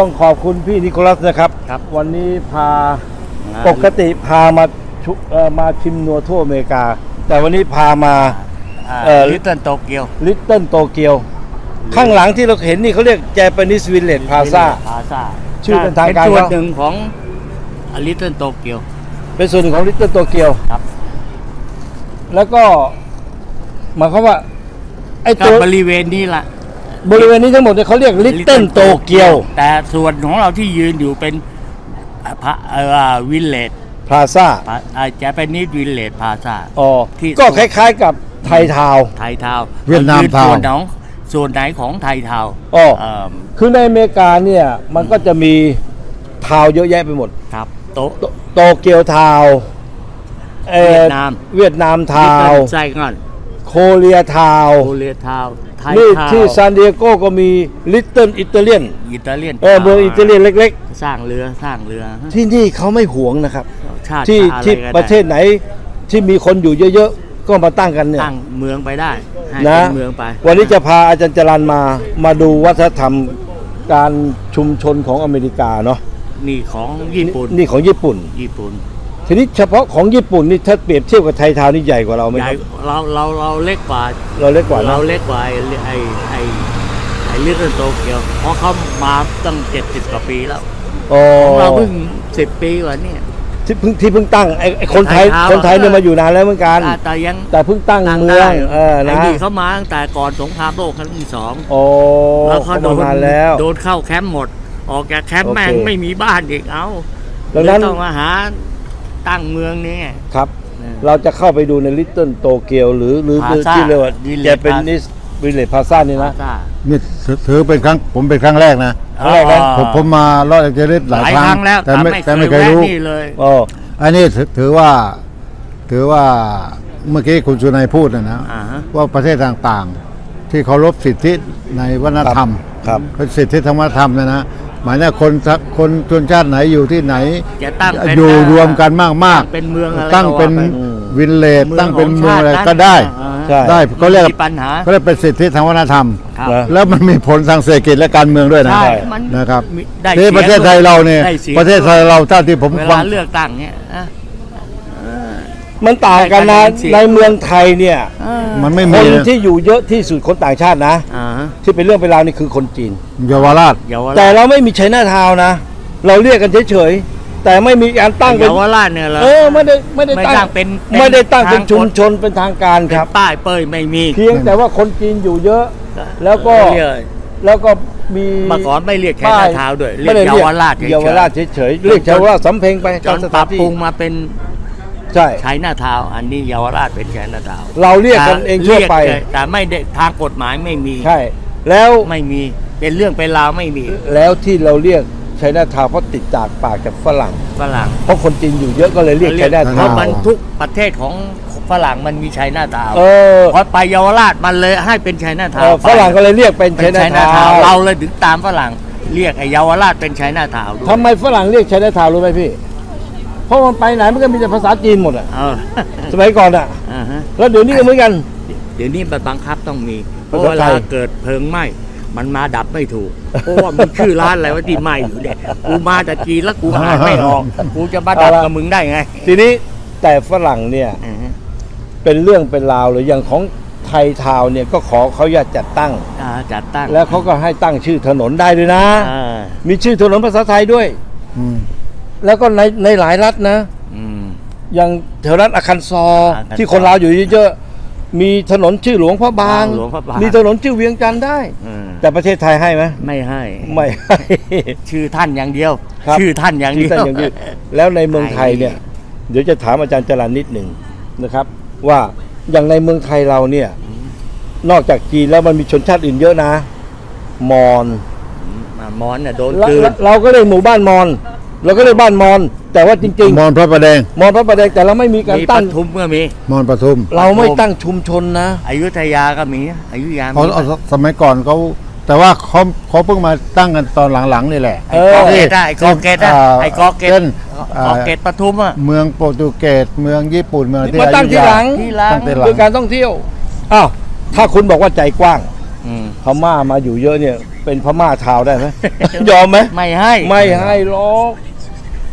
ต้องขอบคุณพี่นิโคลัสนะครับ ครับ วันนี้พาอ่าปกติพามาชุเอ่อมาชิมนัวทั่วอเมริกา แต่วันนี้พามา เอ่อ ลิตเติ้ลโตเกียวลิตเติ้ลโตเกียว ข้างหลังที่เราเห็นนี่เขาเรียก Japanese Village Plaza พาซาชื่อเป็นทางการเป็นส่วนเขาหนึ่งของลิตเติ้ลโตเกียว เป็นส่วนหนึ่งของลิตเติ้ลโตเกียวครับ แล้วก็หมายความว่าไอ้ก็ตัวบริเวณนี้ละ บริเวณนี้ทั้งหมดเนี่ยเขาเรียกลิตเติ้ลโตเกียวแต่ส่วนของเราที่ยืนอยู่เป็นพระเอ่อวิลเลจพลาซ่าจะเป็นนิดวิลเลจพาซาอ๋อที่ก็คล้ายๆกับไทยทาวน์ไทยทาวน์เวียดนามรทาวน์ส่วนของส่วนไหนของไทยทาวน์อ๋อเอิ่มคือในอเมริกาเนี่ยมันก็จะมีทาวน์เยอะแยะไปหมดครับโต๊ะโตโตเกียวทาวน์อ่อเวียดนามเวียดนามทาวน์ไส้ก่อนโคเรียทาวน์โคเรียทาวน์ ไทยนี่ทาวที่น์ซานดิเอโกก็มีลิตเติ้ลอิตาเลียนอิตาเลียนเออเมืองอิตาเลียนเล็ก สร้างเรือสร้างเรือๆ ที่นี่เขาไม่หวงนะครับ ชาติที่อะไรที่ก็ได้ประเทศไหนที่มีคนอยู่เยอะๆ ก็มาตั้งกันเนี่ยตั้งเมืองไปได้ให้นะ เป็นเมืองไปวันนี้จะพาอาจารย์จรันมามาดูวัฒนธรรมการชุมชนของอเมริกาเนาะนี่ของญี่ปุ่นนี่ของญี่ปุ่น ญี่ปุ่น ทีนี้เฉพาะของญี่ปุ่นนี่ถ้าเปรียบเทียบกับไทยทาวน์นี่ใหญ่กว่าเราไหมใหคญ่รับเราเราเราเล็กกว่าเราเล็กกว่าเรานะเล็กกว่าไอ้ไอ้ไอ้ไอ้ลิตเติ้ลโตเกียวเพราะเขามาตั้งเจ็ดสิบกว่าปีแล้วอ๋อเราเพิ่งสิบปีกว่านี่ที่เพิ่งที่เพิ่งตั้งไอ้ไอ้คนไทยไทยทาวน์ คนไทยเนี่ยมาอยู่นานแล้วเหมือนกัน แต่แต่ยังแต่เพิ่งตั้งตั้งเมือได้งเออไอ้นะนี่เขามาตั้งแต่ก่อนสงครามโลกครั้งที่สองโอ้แล้วเขาโดมานนานแล้ว โดนเข้าแคมป์หมด ออกจากแคมป์โอเค แม่งไม่มีบ้านอีกเอ้าดังนั้น เลยต้องมาหา ตั้งเมืองนี้ไง ครับ เออเราจะเข้าไปดูในลิตเติ้ลโตเกียวหรือหรือหรือ Plaza ที่เรียกว่า Village จะเป็นนิสวิลเลจพาซ่านี่นะซ่านี่ถือถือเป็นครั้งผมเป็นครั้งแรกนะครั้งแรกนะผมผมมาลอดเจลิสหหลายลายครั้ครั้งงแล้วแต่ไม่แต่ไม่เคยแวะรู้นี่เลย อ๋อ อันนี้ถือถือว่า ถือว่าเมื่อกี้คุณสุนัยพูดนะนะอ่าฮะ ว่าประเทศต่างๆ ที่เคารพสิทธิในวัฒนธรรมครับเป็นสิทธิทางวัฒนธรรมเนยนะ หมายถึงคนสักคนชนชาติไหนอยู่ที่ไหนจะตั้งเป็นอยู่รวมกันมากมากตั้งเป็นเมืองอะไรตั้งเป็นก็ว่าไปวินเลจเมืองตั้งเป็นของเมืองอะไรชาติก็ได้อ่าใช่ได้เขาเรียกมีปัญหาเขาเรียกเป็นสิทธิทางวัฒนธรรมครับนะแล้วมันมีผลทางเศรษฐกิจและการเมืองด้วยนะใช่มันนะครับมีได้นี่เสียงประเทศไทยเราเนี่ยได้เสียงประเทศไทยเราเท่าที่ผมเวฟัลางเลือกตั้งเนี่ยอะ มันต่างกันนะได้กันในเมืองไทยเนี่ยอ่ามันไม่คมีนนะที่อยู่เยอะที่สุดคนต่างชาตินะ อ่าฮะที่เป็นเรื่องเป็นราวนี่คือคนจีน เยาวราช เยาวแต่ราชเราไม่มีชัยนาทาวน์นะ เราเรียกกันเฉยๆ แต่ไม่มีการตั้งเป็นเยาวราชเนี่ยเหรอ เออไม่ได้ไม่ได้ไม่ตั้งตั้งเป็นเป็นไม่ได้ตั้งเป็นทาง ชุมชนเป็นทางการเป็คนรับป้ายเป้ยไม่มีเพียงแต่ว่าคนจีนอยู่เยอะ แล้วก็เรียกแล้วก็มีเมาก่อนไม่เรียกแค่ป้หน้าเท้าด้วย เรียไม่กได้เยาวราชฉๆเยาวราชเฉยๆเรียกเยาวราชสำเพ็งไปจตามนสปถารันบที่ปรุงมาเป็น ใช่ ใช้หน้าเท้าอันนี้เยาวราชเป็นใช้หน้าเท้าเราเรียกกันเองทั่วไปเรียกแต่ไม่ได้ทางกฎหมายไม่มีใช่ แล้วไม่มีเป็นเรื่องเป็นราวไม่มีแล้วที่เราเรียกชัยนาทาวน์เพราะติดจากปากจากฝรั่ง ฝรั่งเพราะคนจีนอยู่เยอะก็เลยเรียกชัยนาเพทาวราะน์ มันทุกประเทศของฝรั่งมันมีใช้หน้าเท้าเออ พอไปเยาวราชมันเลยให้เป็นใช้หน้าเอเท้าอฝรั่งก็เลยเรียกเป็นเป็ชัยนนาใช้หน้าทาเท้าวน์เราเลยถึงตามฝรั่งเรียกไอ้เยาวราชเป็นใช้หน้าเท้าด้วย ทำไมฝรั่งเรียกชัยนาทาวน์รู้ไหมพี่ เพราะมันไปไหนมันก็มีแต่ภาษาจีนหมดอะเออสมัยก่อนอะอ่าฮะ แล้วเดี๋ยวนี้ก็เหมือนกัน เดี๋ยวนี้มันบังคับต้องมี เพภาราะษาเวไทลายเกิดเพลิงไหม้มันมาดับไม่ถูก เพราะว่ามันชื่อร้านอะไรว่าที่ไหม้อยู่เนี่ยกูมาจากจีนแล้วกูหายไม่ออกกูจะมาดับกับมึงได้ไงทีนี้แต่ฝรั่งเนี่ยอ่าฮะเป็นเรื่องเป็นราวเลยอย่างของไทยทาวน์เนี่ยก็ขอเขาอยากจัดตั้ง อ่าจัดตั้งแล้วเขาก็ให้ตั้งชื่อถนนได้ด้วยนะ อ่ามีชื่อถนนภาษาไทยด้วย อืม แล้วก็ในในหลายรัฐนะ อืม อย่างแถวรัฐอาคันซออาคันซอที่คนลาวอยู่เยอะๆ มีถนนชื่อหลวงพระบาง หลวงพระบาง มีถนนชื่อเวียงจันทร์ได้ อืมแต่ประเทศไทยให้ไหมไม่ให้ ไม่ให้ ชื่อท่านอย่างเดียว ครับ ชื่อท่านอย่างที่เดียวท่านอย่างนี้แล้วในเมืองไทยเนี่ย เดี๋ยวจะถามอาจารย์จรันนิดหนึ่งนะครับ ว่าอย่างในเมืองไทยเราเนี่ย นอกจากจีนแล้วมันมีชนชาติอื่นเยอะนะ มอญอ่ามอนน่ะโดนเรากลืนเราเราก็เรียกหมู่บ้านมอญ เราก็เรียกบ้านมอญแต่ว่าจริงมอนพระประแดงๆมอญพระประแดงแต่เราไม่มีการมีปตั้งทุมก็มี มอนปทุมเราไม่ตั้งชุมชนนะ อยุธยาก็มีอยุธยาเขามีเอาสมัยก่อนเขาแต่ว่าเขาเขาเพิ่งมาตั้งกันตอนหลังๆนี่แหละเอไอ้อกอเกตได้ไอ้กอเกตได้อ่าไอ้กอเกตเช่นกอเกตปทุมอะเมืองโปรตุเกสเมืองญี่ปุ่นเมืองมาตั้งทีหลังที่หลัง ตั้งแต่หลัคืงอการท่องเที่ยวอ้าวถ้าคุณบอกว่าใจกว้าง อืมพม่ามาอยู่เยอะเนี่ยไปเป็นพม่าทาวน์ได้ไหม ยอมไหมไม่ให้ ไม่ให้หรอก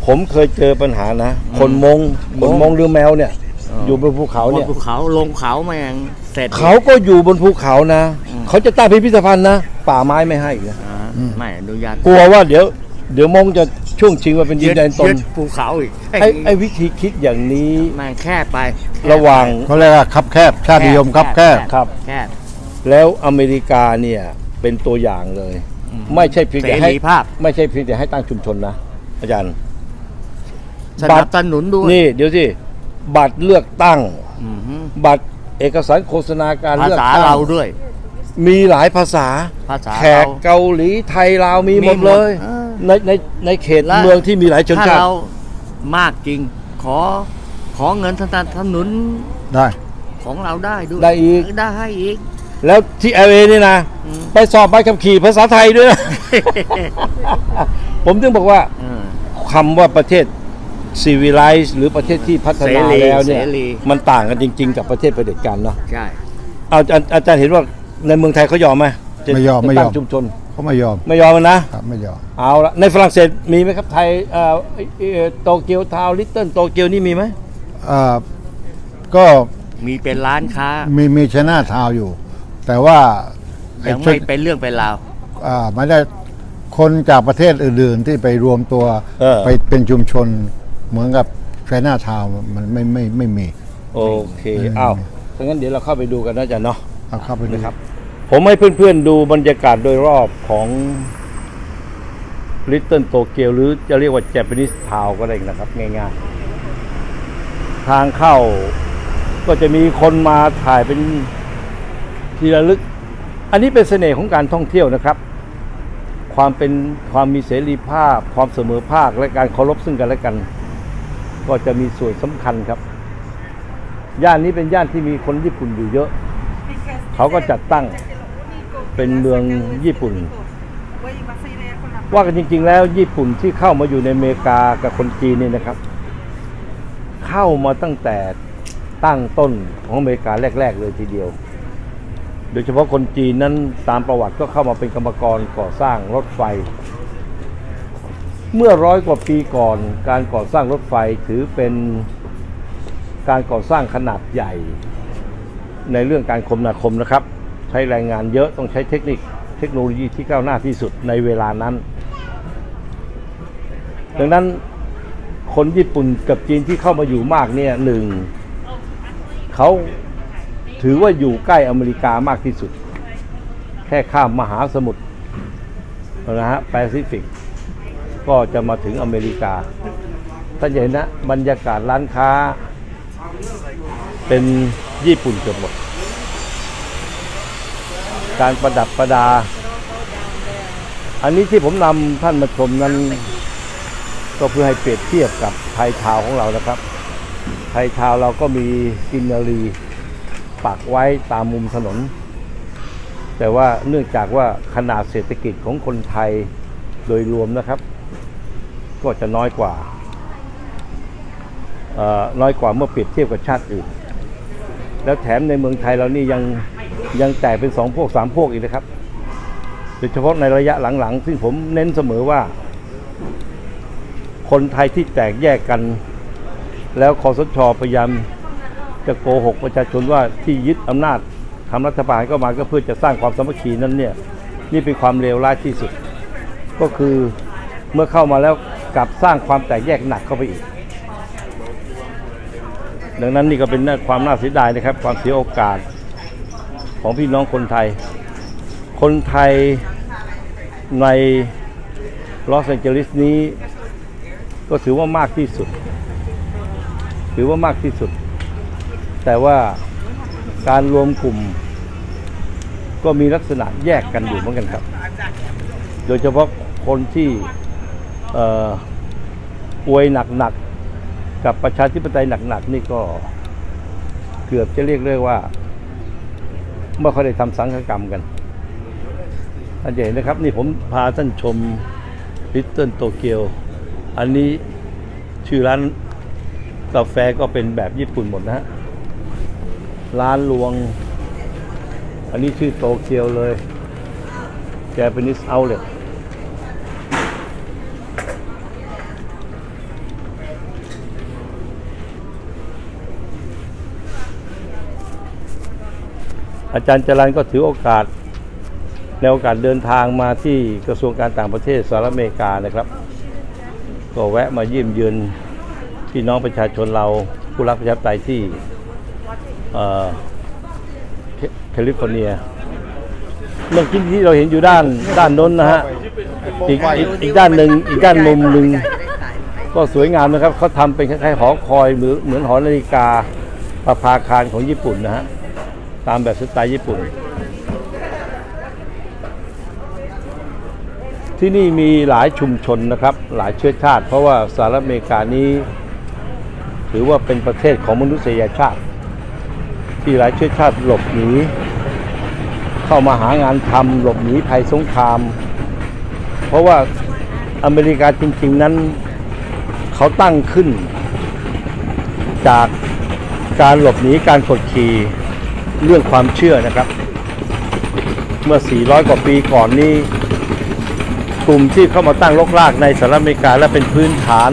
ผมเคยเจอปัญหานะ คนมงมคงนมงหรือแมวเนี่ยเอออยู่บนภูเขาบนเนี่ยภูเขาลงเขาแม่งเสร็จเขาก็อยู่บนภูเขานะอืมเขาจะตั้งพิพิธภัณฑ์นะ ป่าไม้ไม่ให้อีกนะอ่าไม่อนุญาตกลัวว่าเดี๋ยว เดี๋ยวมงจะช่วงชิงมาเป็นดินแดนตน ยึดภูเขาอีกไอ้ไอ้วิธีคิดอย่างนี้แม่งแคบไประหว่างเขาเรียกว่าคับแคบชาตินิยมคับแคบ ครับ แคบแล้วอเมริกาเนี่ยเป็นตัวอย่างเลยอืมไม่ใช่เพียงเสแต่ให้รีภาพ ไม่ใช่เพียงแต่ให้ตั้งชุมชนนะ อาจารย์ สบันัตบรสนุนด้วยนี่เดี๋ยวสิบัตรเลือกตั้ง อือฮึบัตรเอกสารโฆษณาการภาเลือกษาตั้งเราด้วย มีหลายภาษา ภาษาแขเรากเกาหลีไทยลาวมีมีหมดเลยหมดเออในในในเขตและ เมืองที่มีหลายชนถ้าชาติเรามากจริงขอขอเงินสนับสนุนได้ ของเราได้ด้วยได้อีก ได้อีกแล้วที่เอเอนี่นะ อืม ไปสอบใบขับขี่ภาษาไทยด้วยนะ ผมถึงบอกว่า เออ คำว่าประเทศ civilized หรือประเทศที่พัฒนาเสรีแล้วเนี่ยเสรี มันต่างกันจริง ๆ กับประเทศเผด็จการเนาะใช่ เอาอาจารย์อาจารย์เห็นว่าในเมืองไทยเขายอมไหมจะไม่ยอมจะไม่ยอมตั้งชุมชนเขาไม่ยอมไม่ยอมนะ ครับไม่ยอมเอาละในฝรั่งเศสมีไหมครับไทยเอ่อเอ่อโตเกียวทาวลิตเติ้ลโตเกียวนี่มีไหมเอ่อก็มีเป็นร้านค้า มีมีชนะทาวอยู่ แต่ว่าไอ้ยังชุไม่ดเป็นเรื่องเป็นราว อ่าไม่ได้คนจากประเทศอื่น ๆ ที่ไปรวมตัว เออไปเป็นชุมชน เหมือนกับชน่าทาวมันไม่ไม่ไม่มี โอเคอืมอ้าวถ้างั้นเดี๋ยวเราเข้าไปดูกันนะอาจารย์เนาะเอาเข้าไปดูนะครับ ผมให้เพื่อนๆดูบรรยากาศโดยรอบของลิตเติ้ลโตเกียวหรือจะเรียกว่า Japanese Town ก็ได้นะครับ ง่ายๆ ทางเข้าก็จะมีคนมาถ่ายเป็นที่ระลึก อันนี้เป็นเสน่ห์ของการท่องเที่ยวนะครับ ความเป็นความมีเสรีภาพ ความเสมอภาคและการเคารพซึ่งกันและกัน ก็จะมีส่วนสำคัญครับ ย่านนี้เป็นย่านที่มีคนญี่ปุ่นอยู่เยอะ เขาก็จัดตั้งเป็นเมืองญี่ปุ่น ว่ากันจริง ๆ แล้วญี่ปุ่นที่เข้ามาอยู่ในอเมริกากับคนจีนเนี่ยนะครับ เข้ามาตั้งแต่ตั้งต้นของอเมริกาแรก ๆ เลยทีเดียว โดยเฉพาะคนจีนนั้นตามประวัติก็เข้ามาเป็นกรรมกรก่อสร้างรถไฟ เมื่อร้อยกว่าปีก่อน การก่อสร้างรถไฟถือเป็นการก่อสร้างขนาดใหญ่ ในเรื่องการคมนาคมนะครับ ใช้แรงงานเยอะต้องใช้เทคนิคเทคโนโลยีที่ก้าวหน้าที่สุดในเวลานั้น ดังนั้นคนญี่ปุ่นกับจีนที่เข้ามาอยู่มากเนี่ยหนึ่งเขาถือว่าอยู่ใกล้อเมริกามากที่สุด แค่ข้ามมหาสมุทรนะฮะแปซิฟิก ก็จะมาถึงอเมริกาท่านจะเห็นนะบรรยากาศร้านค้า เป็นญี่ปุ่นเกือบหมด การประดับประดา อันนี้ที่ผมนำท่านมาชมนั้น ก็เพื่อให้เปรียบเทียบกับไทยทาวของเรานะครับ ไทยทาวเราก็มีกินนารีปักไว้ตามมุมถนน แต่ว่าเนื่องจากว่าขนาดเศรษฐกิจของคนไทยโดยรวมนะครับ ก็จะน้อยกว่าน้อยกว่าเมื่อเปรียบเทียบกับชาติอื่น แล้วแถมในเมืองไทยเรานี่ยังยังแตกเป็นสองพวกสามพวกอีกนะครับโดยเฉพาะในระยะหลังๆ ซึ่งผมเน้นเสมอว่า คนไทยที่แตกแยกกัน แล้วคอสชพยายามจะโกหกประชาชนว่าที่ยึดอำนาจทำรัฐบาลก็มาก็เพื่อจะสร้างความสามัคคีนั้นเนี่ยนี่เป็นความเลวร้ายที่สุด ก็คือเมื่อเข้ามาแล้ว กลับสร้างความแตกแยกหนักเข้าไปอีก ดังนั้นนี่ก็เป็นความน่าเสียดายนะครับ ความเสียโอกาสของพี่น้องคนไทย คนไทยในลอสแอนเจลิสนี้ ก็ถือว่ามากที่สุด ถือว่ามากที่สุด แต่ว่าการรวมกลุ่ม ก็มีลักษณะแยกกันอยู่เหมือนกันครับ โดยเฉพาะคนที่ อ่วยหนักๆกับประชาธิปไตยหนักๆนี่ก็เกือบจะเรียกได้ว่าไม่ค่อยได้ทำสังฆกรรมกันท่านจะเห็นนะครับ นี่ผมพาท่านชมลิตเติ้ลโตเกียวอันนี้ชื่อร้านกาแฟก็เป็นแบบญี่ปุ่นหมดนะฮะร้านลวง อันนี้ชื่อโตเกียวเลย Japanese outlet อาจารย์จรันก็ถือโอกาสในโอกาสเดินทางมาที่กระทรวงการต่างประเทศสหรัฐอเมริกานะครับ ก็แวะมาเยี่ยมเยือนพี่น้องประชาชนเราผู้รักประชาธิปไตยที่แคลิฟอร์เนียเมื่อกี้ที่เราเห็นอยู่ด้านด้านน้นนะฮะอีกอีกอีกด้านหนึ่งอีกด้านมุมหนึ่งก็สวยงามนะครับเขาทำเป็นคล้ายๆหอคอยเหมือนเหมือนหอนาฬิกาประภาคารของญี่ปุ่นนะฮะ ตามแบบสไตล์ญี่ปุ่น ที่นี่มีหลายชุมชนนะครับ หลายเชื้อชาติ เพราะว่าสหรัฐอเมริกานี้ ถือว่าเป็นประเทศของมนุษยชาติ ที่หลายเชื้อชาติหลบหนีเข้ามาหางานทำหลบหนีภัยสงคราม เพราะว่าอเมริกาจริง ๆนั้นเขาตั้งขึ้น จากการหลบหนีการกดขี่ เรื่องความเชื่อนะครับ เมื่อ 400 กว่าปีก่อนนี้ กลุ่มที่เข้ามาตั้งรกรากในสหรัฐอเมริกาและเป็นพื้นฐาน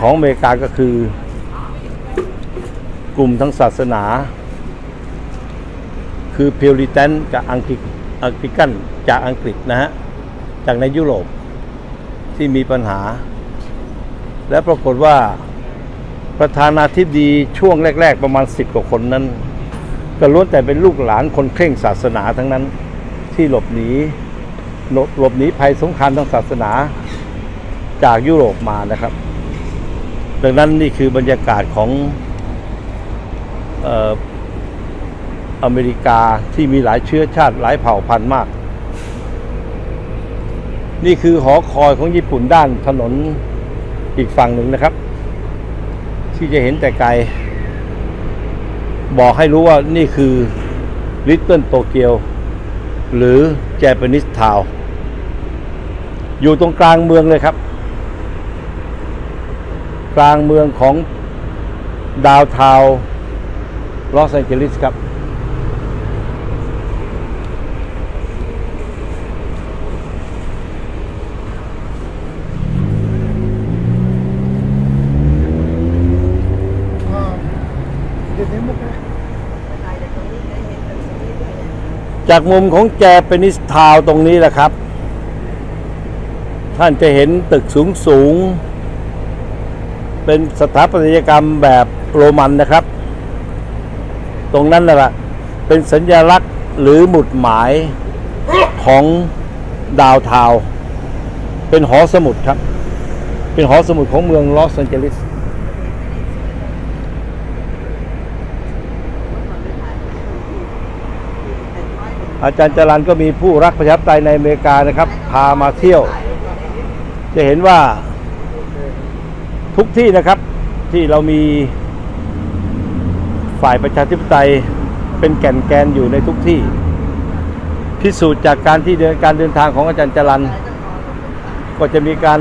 ของอเมริกาก็คือ กลุ่มทั้งศาสนา คือพิวริตันกับอังกฤษอังกฤษกันจากอังกฤษนะฮะ จากในยุโรปที่มีปัญหา และปรากฏว่า ประธานาธิบดีช่วงแรก ๆ ประมาณ10กว่าคนนั้น ก็ล้วนแต่เป็นลูกหลานคนเคร่งศาสนาทั้งนั้น ที่หลบหนีหลบหลบหนีภัยสงครามทางศาสนาจากยุโรปมานะครับ ดังนั้นนี่คือบรรยากาศของเอ่ออเมริกาที่มีหลายเชื้อชาติหลายเผ่าพันธุ์มาก นี่คือหอคอยของญี่ปุ่นด้านถนนอีกฝั่งหนึ่งนะครับ ที่จะเห็นแต่ไกล บอกให้รู้ว่านี่คือลิตเติ้ลโตเกียวหรือเจแปนิสทาวอยู่ตรงกลางเมืองเลยครับ กลางเมืองของดาวทาวลอสแองเจลิสครับ จากมุมของแจเปนิสทาวตรงนี้แหละครับ ท่านจะเห็นตึกสูงสูง เป็นสถาปัตยกรรมแบบโรมันนะครับ ตรงนั้นน่ะละเป็นสัญลักษณ์หรือหมุดหมายของดาวทาว เป็นหอสมุดครับ เป็นหอสมุดของเมืองลอสแองเจลิส อาจารย์จรันก็มีผู้รักประชาธิปไตยในอเมริกานะครับ พามาเที่ยว จะเห็นว่าทุกที่นะครับที่เรามีฝ่ายประชาธิปไตยเป็นแก่นแกนอยู่ในทุกที่ พิสูจน์จากการที่เดินการเดินทางของอาจารย์จรันก็จะมีการ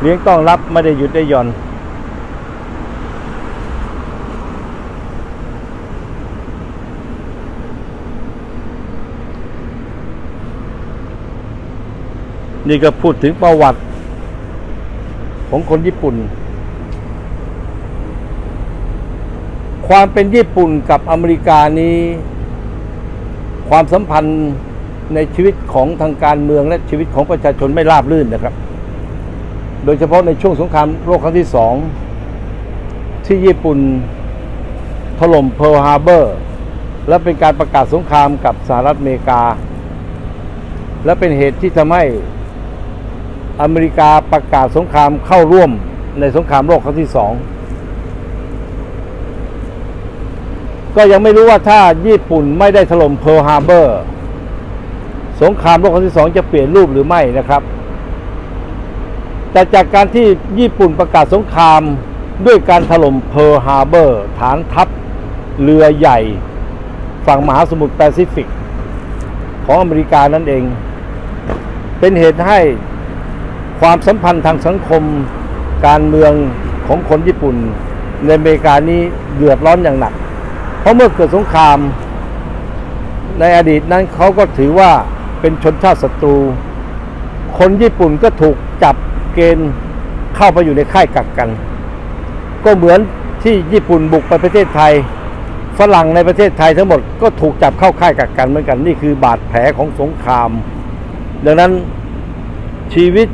เลี้ยงต้อนรับไม่ได้หยุดได้หย่อน นี่ก็พูดถึงประวัติ ของคนญี่ปุ่น ความเป็นญี่ปุ่นกับอเมริกานี้ ความสัมพันธ์ในชีวิตของทางการเมืองและชีวิตของประชาชนไม่ราบรื่นนะครับ โดยเฉพาะในช่วงสงครามโลกครั้งที่สองที่ญี่ปุ่นถล่มเพิร์ลฮาร์เบอร์และเป็นการประกาศสงครามกับสหรัฐอเมริกา และเป็นเหตุที่ทำให้ อเมริกาประกาศสงครามเข้าร่วมในสงครามโลกครั้งที่สองก็ยังไม่รู้ว่าถ้าญี่ปุ่นไม่ได้ถล่มเพิร์ลฮาร์เบอร์ สงครามโลกครั้งที่สองจะเปลี่ยนรูปหรือไม่นะครับ แต่จากการที่ญี่ปุ่นประกาศสงครามด้วยการถล่มเพิร์ลฮาร์เบอร์ ฐานทัพเรือใหญ่ ฝั่งมหาสมุทรแปซิฟิก ของอเมริกานั่นเอง เป็นเหตุให้ ความสัมพันธ์ทางสังคมการเมืองของคนญี่ปุ่น ในอเมริกานี้เดือดร้อนอย่างหนัก เพราะเมื่อเกิดสงคราม ในอดีตนั้นเขาก็ถือว่าเป็นชนชาติศัตรู คนญี่ปุ่นก็ถูกจับเกณฑ์เข้าไปอยู่ในค่ายกักกัน ก็เหมือนที่ญี่ปุ่นบุกไปประเทศไทย ฝรั่งในประเทศไทยทั้งหมดก็ถูกจับเข้าค่ายกักกันเหมือนกันนี่คือบาดแผลของสงคราม ดังนั้นชีวิต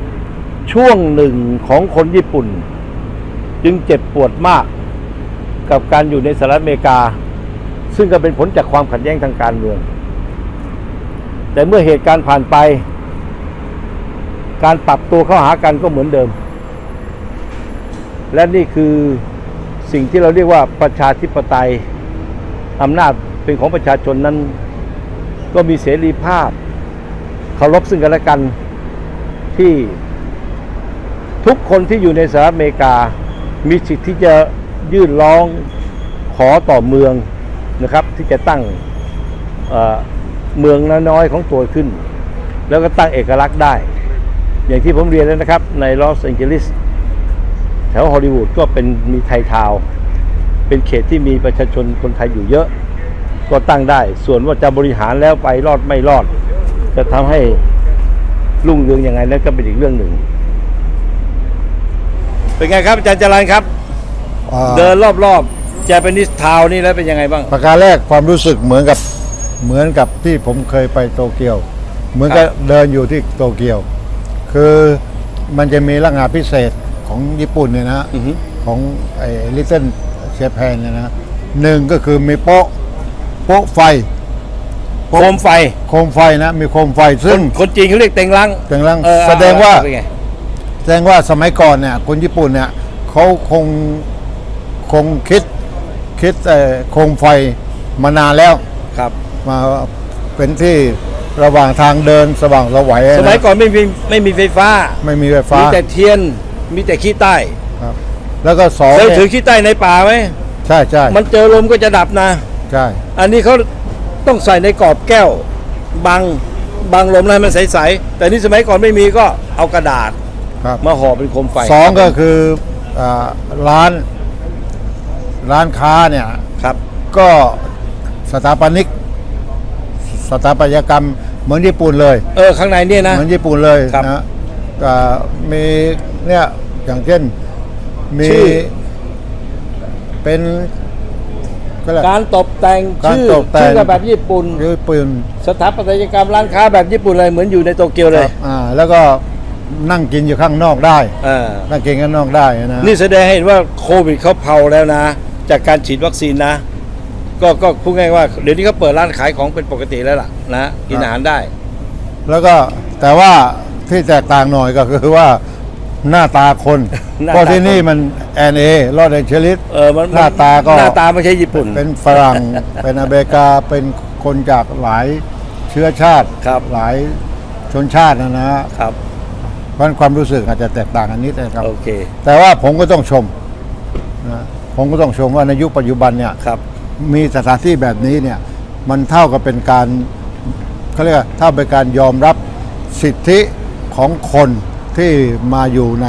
ช่วงหนึ่งของคนญี่ปุ่น จึงเจ็บปวดมากกับการอยู่ในสหรัฐอเมริกา ซึ่งก็เป็นผลจากความขัดแย้งทางการเมือง แต่เมื่อเหตุการณ์ผ่านไป การปรับตัวเข้าหากันก็เหมือนเดิม และนี่คือสิ่งที่เราเรียกว่าประชาธิปไตยอำนาจเป็นของประชาชนนั้น ก็มีเสรีภาพเคารพซึ่งกันและกันที่ ทุกคนที่อยู่ในสหรัฐอเมริกา มีสิทธิ์ที่จะยื่นร้องขอต่อเมืองนะครับ ที่จะตั้งเอ่อเมืองน้อยๆของตัวขึ้น แล้วก็ตั้งเอกลักษณ์ได้ อย่างที่ผมเรียนแล้วนะครับ ในลอสแองเจลิสแถวฮอลลีวูดก็เป็นมีไทยทาวเป็นเขตที่มีประชาชนคนไทยอยู่เยอะ ก็ตั้งได้ ส่วนว่าจะบริหารแล้วไปรอดไม่รอด จะทำให้รุ่งเรืองยังไงนั่นก็เป็นอีกเรื่องหนึ่ง เป็นไงครับอาจารย์จรันครับ อ่าเดินรอบๆ j a p a n e s e Town นี่แล้วเป็นยังไงบ้าง ประการแรกความรู้สึกเหมือนกับเหมือนกับที่ผมเคยไปโตเกียว เหมือนกับเดินอยู่ที่โตเกียว คือมันจะมีลักษณะพิเศษของญี่ปุ่นเนี่ยนะอือฮึ ของไอ้ลิตเติ้ลเชฟแพนเนี่ยนะหนึ่งก็คือมีโป๊ะโป๊ะไฟโคมไฟโคมไฟนะ มีโคมไฟคซึ่นงคนจีนเขาเรียกเต็งลังแสดงเออแสดงว่าเป็นไง แสดงว่าสมัยก่อนเนี่ยคนญี่ปุ่นเนี่ยเขาคงคงคิดคิดเอ่อโคมไฟมานานแล้วครับ มาเป็นที่ระหว่างทางเดินสว่างสวัยสมัยนะก่อนไม่มีไม่มีไฟฟ้า ไม่มีไฟฟ้ามีแต่เทียนมีแต่ขี้ใต้ครับแล้วก็สองเคยเนี่ยถือขี้ใต้ในป่าไหมใช่ใช่มันเจอลมก็จะดับนะใช่อันนี้เขาต้องใส่ในกรอบแก้วบังบังลมแล้วให้มันใสๆแต่นี่สมัยก่อนไม่มีก็เอากระดาษ ครับ มาห่อเป็นโคมไฟสองก็คืออ่าร้านร้านค้าเนี่ยครับ ก็สถาปนิก สถาปัตยกรรมเหมือนญี่ปุ่นเลย เออข้างในเนี่ยนะ เหมือนญี่ปุ่นเลยครับนะก็มีเนี่ยอย่างเช่นมีชื่อ เป็นก็แหละ การตกแต่งการชื่อตกแต่ง ชื่อก็แบบญี่ปุ่นญี่ปุ่นสถาปัตยกรรมร้านค้าแบบญี่ปุ่นเลยเหมือนอยู่ในโตเกียวเลยครับอ่าแล้วก็ นั่งกินอยู่ข้างนอกได้ เออนั่งกินข้างนอกได้นะนี่แสดงให้เห็นว่าโควิดเขาเผาแล้วนะ จากการฉีดวัคซีนนะ ก็ก็พูดง่ายๆว่าเดี๋ยวนี้เขาเปิดร้านขายของเป็นปกติแล้วล่ะนะกินอาหารได้ แล้วก็แต่ว่าที่แตกต่างหน่อยก็คือว่าหน้าตาคน หน้าตาเพราะที่นี่มันแอนเอรอดแอนเชลิส เออมันหน้าตาก็ หน้าตาไม่ใช่ญี่ปุ่น เป็นฝรั่ง เป็นอเมริกา เป็นคนจากหลายเชื้อชาติ ครับ หลายชนชาตินะนะฮะครับ เพราะฉะนั้นความรู้สึกอาจจะแตกต่างกันนิดนะครับ โอเค แต่ว่าผมก็ต้องชมนะผมก็ต้องชมว่าในยุคปัจจุบันเนี่ยครับ มีสถานที่แบบนี้เนี่ยมันเท่ากับเป็นการเขาเรียกว่าเท่าเป็นการยอมรับสิทธิของคนที่มาอยู่ใน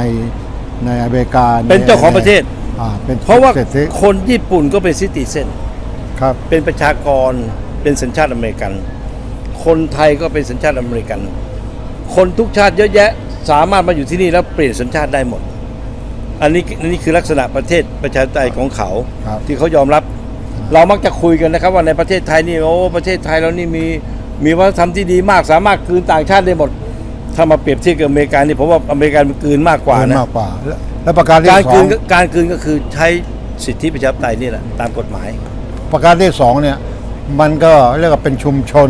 ในอเมริกาเป็นเจ้าของประเทศ อ่าเป็นเพราะว่าสิทธิคนญี่ปุ่นก็เป็นซิติเซนครับ เป็นประชากรเป็นสัญชาติอเมริกัน คนไทยก็เป็นสัญชาติอเมริกัน คนทุกชาติเยอะแยะ สามารถมาอยู่ที่นี่แล้วเปลี่ยนสัญชาติได้หมด อันนี้อันนี้คือลักษณะประเทศประชาธิปไตยของเขา ครับที่เขายอมรับ เรามักจะคุยกันนะครับ ว่าในประเทศไทยนี่โอ้ประเทศไทยเรานี่มีมีวัฒนธรรมที่ดีมาก สามารถกลืนต่างชาติได้หมด ถ้ามาเปรียบเทียบกับอเมริกานี่ผมว่าอเมริกามันกลืนมากกว่าเกินนะ มากกว่า และและประการที่การสกอลืงนก็การกลืนก็คือใช้สิทธิประชาธิปไตยนี่แหละตามกฎหมาย ประการที่สองเนี่ยมันก็เรียกว่าเป็นชุมชน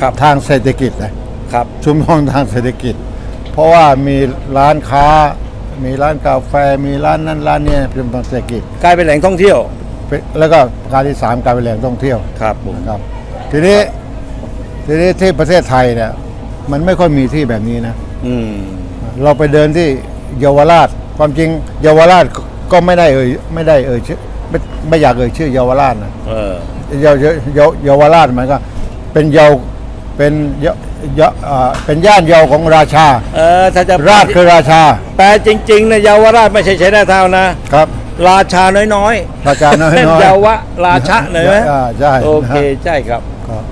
ครับ ทางเศรษฐกิจนะครับ ชุมชนทางเศรษฐกิจ เพราะว่ามีร้านค้า มีร้านกาแฟมีร้านนั้นร้านเนี้เป็นทางเศรษฐกิจกลายเป็นแหล่งท่องเที่ยวเป็นแล้วก็ประการที่สามการเป็นแหล่งท่องเที่ยวครับผมนะครับ ทีนี้ทีนี้ที่ประเทศไทยเนี่ย มันไม่ค่อยมีที่แบบนี้นะอืมเราไปเดินที่เยาวราช ความจริงเยาวราชก็ก็ไม่ได้เอ่ยไม่ได้เอ่ยชื่อไม่ไม่อยากเอ่ยชื่อเยาวราชนะเออเยาวเยาวเยาวเยาวราชมันก็ เป็นเยาวเป็นเยาว เยาวอ่าเป็นย่านเยาวของราชา เออถ้าจะราชคือราชาแปลจริงๆนะเยาวราชไม่ใช่ใช้หน้าเท้านะครับ ราชาน้อยราชาน้อยๆเยาวะราชะหน่อยไหมอ่าใช่โอเคใช่ครับครับ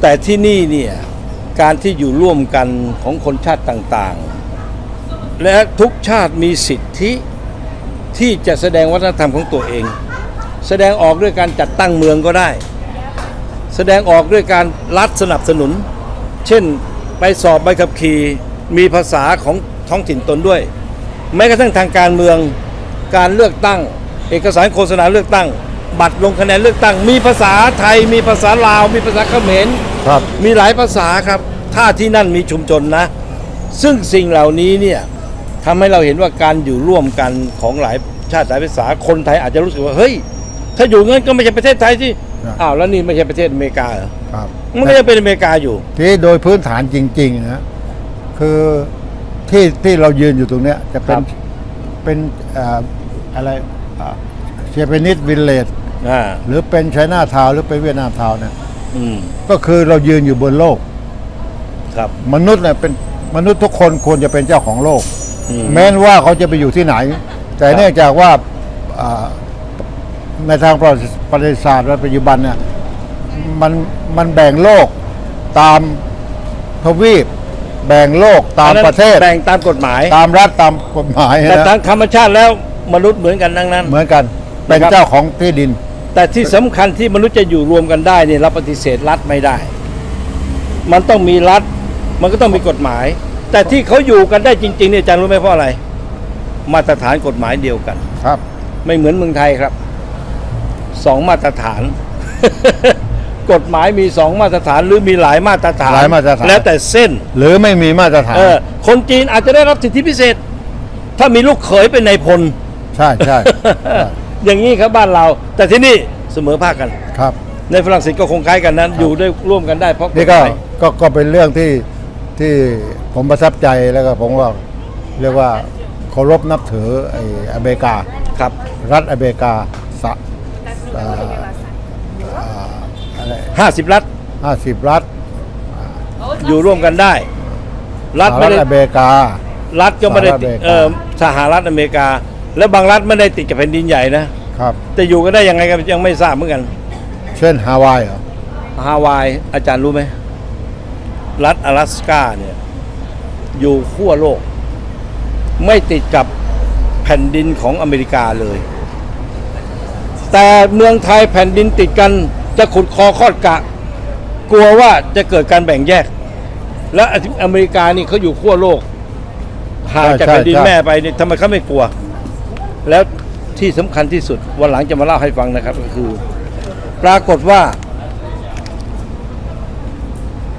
แต่ที่นี่เนี่ยการที่อยู่ร่วมกันของคนชาติต่างๆ และทุกชาติมีสิทธิที่จะแสดงวัฒนธรรมของตัวเอง แสดงออกด้วยการจัดตั้งเมืองก็ได้ แสดงออกด้วยการรัฐสนับสนุน เช่นไปสอบใบขับขี่มีภาษาของท้องถิ่นตนด้วย แม้กระทั่งทางการเมืองการเลือกตั้ง เอกสารโฆษณาเลือกตั้ง บัตรลงคะแนนเลือกตั้ง มีภาษาไทย มีภาษาลาว มีภาษาเขมรครับมีหลายภาษาครับ ถ้าที่นั่นมีชุมชนนะ ซึ่งสิ่งเหล่านี้เนี่ยทำให้เราเห็นว่าการอยู่ร่วมกันของหลายชาติหลายภาษาคนไทยอาจจะรู้สึกว่าเฮ้ย ถ้าอยู่งั้นก็ไม่ใช่ประเทศไทยที่ ครับอ้าวแล้วนี่ไม่ใช่ประเทศอเมริกาเหรอครับมันก็ยังเป็นอเมริกาอยู่ที่โดยพื้นฐานจริงๆนะคือที่ที่เรายืนอยู่ตรงเนี้ยจะเป็นครับเป็นเอ่ออะไรเชเปนิสวิลเลจอ่าหรือเป็นไชน่าทาวน์หรือเป็นเวียดนามทาวน์เนี่ยอืมก็คือเรายืนอยู่บนโลก ครับ มนุษย์เนี่ยเป็นมนุษย์ทุกคนควรจะเป็นเจ้าของโลกอืมแม้นว่าเขาจะไปอยู่ที่ไหน แต่ครับเนื่องจากว่าอ่า ในทางประวัติประวัติศาสตร์และปัจจุบันเนี่ยมันมันแบ่งโลกตามทวีป แบ่งโลกตามอันนั้นประเทศ แบ่งตามกฎหมาย ตามรัฐตามกฎหมายแต่นะทางธรรมชาติแล้วมนุษย์เหมือนกันทั้งนั้น เหมือนกันเป็นนะครับ เจ้าของที่ดิน แต่ที่สำคัญที่มนุษย์จะอยู่รวมกันได้เนี่ยเราปฏิเสธรัฐไม่ได้ มันต้องมีรัฐ มันก็ต้องมีกฎหมาย แต่ที่เขาอยู่กันได้จริงๆเนี่ยอาจารย์รู้ไหมเพราะอะไร มาตรฐานกฎหมายเดียวกัน ครับ ไม่เหมือนเมืองไทยครับ สองมาตรฐาน กฎหมายมีสองมาตรฐานหรือมีหลายมาตรฐานหลายมาตรฐาน แล้วแต่เส้นหรือไม่มีมาตรฐาน เออคนจีนอาจจะได้รับสิทธิพิเศษ ถ้ามีลูกเขยเป็นนายพล ใช่ใช่ใช่อย่างนี้ครับบ้านเรา แต่ที่นี่เสมอภาคกัน ครับ ในฝรั่งเศสก็คงคล้ายกันนั้น อยู่ได้ร่วมกันได้เพราะนี่ก็ฎหมาย ก็ก็เป็นเรื่องที่ที่ผมประทับใจแล้วก็ผมว่าเรียกว่าเคารพนับถือไอ้อเมริกา ครับ รัฐอเมริกาสะเอ่อเอ่ออะไรห้าสิบรัฐห้าสิบรัฐอยู่ร่วมกันได้ รัฐสหไม่รัฐได้อเมริกา รัฐก็ไม่ได้ติดสหรัฐอเมริกา เออสหรัฐอเมริกา แล้วบางรัฐไม่ได้ติดกับแผ่นดินใหญ่นะครับ แต่อยู่กันได้ยังไงกันยังไม่ทราบเหมือนกันเช่นฮาวายเหรอฮาวายอาจารย์รู้ไหมรัฐ阿拉สกาเนี่ยอยู่ขั้วโลก ไม่ติดกับแผ่นดินของอเมริกาเลย แต่เมืองไทยแผ่นดินติดกันจะขุดคอคอดกะ กลัวว่าจะเกิดการแบ่งแยก และอเมริกานี่เขาอยู่ขั้วโลกห่างจากแผ่นดินแม่ไปเนี่ยทำไมเขาไม่กลัว แล้วที่สำคัญที่สุดวันหลังจะมาเล่าให้ฟังนะครับก็คือ ปรากฏว่า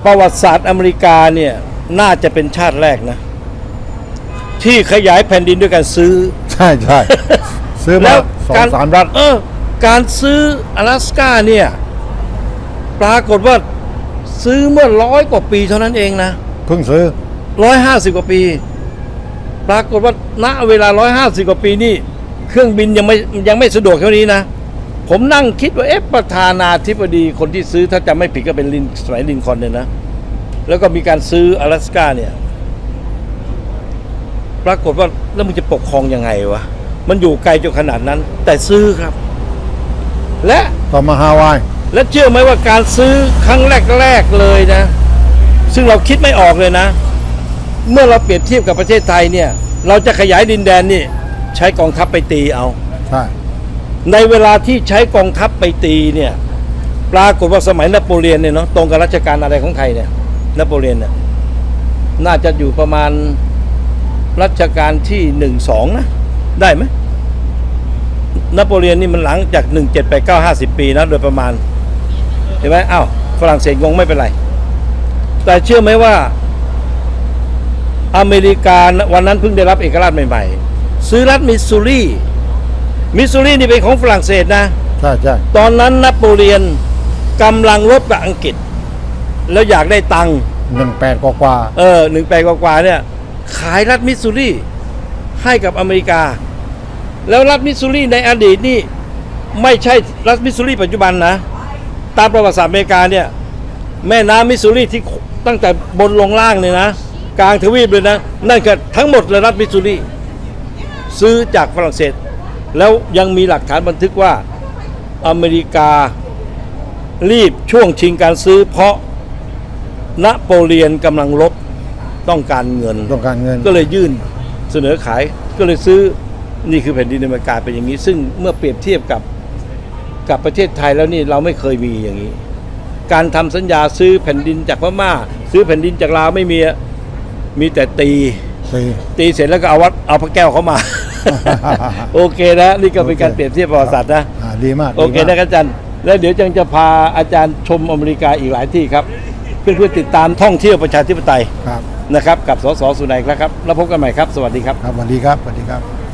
ประวัติศาสตร์อเมริกาเนี่ยน่าจะเป็นชาติแรกนะ ที่ขยายแผ่นดินด้วยการซื้อ ใช่ใช่ซื้อมาแล้วสองการสามรัฐ เออ การซื้อ阿拉สกาเนี่ย ปรากฏว่าซื้อเมื่อร้อยกว่าปีเท่านั้นเองนะ เพิ่งซื้อ ร้อยห้าสิบกว่าปี ปรากฏว่าณเวลาร้อยห้าสิบกว่าปีนี่เครื่องบินยังไม่ยังไม่สะดวกเท่านี้นะ ผมนั่งคิดว่าเอ๊ะประธานาธิบดีคนที่ซื้อถ้าจำไม่ผิดก็เป็นลินสมัยลินคอล์นเนี่ยนะ แล้วก็มีการซื้อ阿拉สกาเนี่ย ปรากฏว่าแล้วมึงจะปกครองยังไงวะ มันอยู่ไกลจนขนาดนั้น แต่ซื้อครับ และต่อมาฮาวาย และเชื่อไหมว่าการซื้อครั้งแรกๆเลยนะ ซึ่งเราคิดไม่ออกเลยนะ เมื่อเราเปรียบเทียบกับประเทศไทยเนี่ย เราจะขยายดินแดนนี่ ใช้กองทัพไปตีเอาใช่ในเวลาที่ใช้กองทัพไปตีเนี่ย ปรากฏว่าสมัยนโปเลียนเนี่ยเนาะตรงกับรัชกาลอะไรของไทยเนี่ยนโปเลียนเนี่ยน่าจะอยู่ประมาณรัชกาลที่หนึ่งสองนะ ได้ไหม นโปเลียนนี่มันหลังจากหนึ่งเจ็ดแปดเก้าห้าสิบปีนะโดยประมาณ เห็นไหมอ้าวฝรั่งเศสงงไม่เป็นไร แต่เชื่อไหมว่าอเมริกาวันนั้นเพิ่งได้รับเอกราชใหม่ๆ ซื้อรัฐมิสซูรีมิสซูรีนี่เป็นของฝรั่งเศสนะใช่ใช่ตอนนั้นนโปเลียนกำลังรบกับอังกฤษ แล้วอยากได้ตังค์หนึ่งแปดกว่าเออหนึ่งแปดกว่าๆเนี่ย ขายรัฐมิสซูรีให้กับอเมริกา แล้วรัฐมิสซูรีในอดีตนี่ไม่ใช่รัฐมิสซูรีปัจจุบันนะ ตามประวัติศาสตร์อเมริกาเนี่ยแม่น้ำมิสซูรีที่ตั้งแต่บนลงล่างเลยนะ กลางทวีปเลยนะ นั่นก็ทั้งหมดเลยรัฐมิสซูรีซื้อจากฝรั่งเศส แล้วยังมีหลักฐานบันทึกว่าอเมริการีบช่วงชิงการซื้อ เพราะนโปเลียนกำลังลบต้องการเงินต้องการเงิน ก็เลยยื่นเสนอขายก็เลยซื้อ นี่คือแผ่นดินอเมริกาเป็นอย่างนี้ ซึ่งเมื่อเปรียบเทียบกับกับประเทศไทยแล้วนี่เราไม่เคยมีอย่างนี้ การทำสัญญาซื้อแผ่นดินจากพม่า ซื้อแผ่นดินจากลาวไม่มีอะมีแต่ตีสี่ตีเสร็จแล้วก็เอาวัดเอาพระแก้วเข้ามา โอเคนะนี่ก็เป็นการเปรียบเทียบประวัติศาสตร์นะอ่าดีมากโอเคดีนะมากอาจารย์แล้วเดี๋ยวจังจะพาอาจารย์ชมอเมริกาอีกหลายที่ครับ เพื่อเพื่อติดตามท่องเที่ยวประชาธิปไตยครับนะครับ กับสสสุนัยครับ แล้วพบกันใหม่ครับ สวัสดีครับครับสวัสดีครับสวัสดีครับ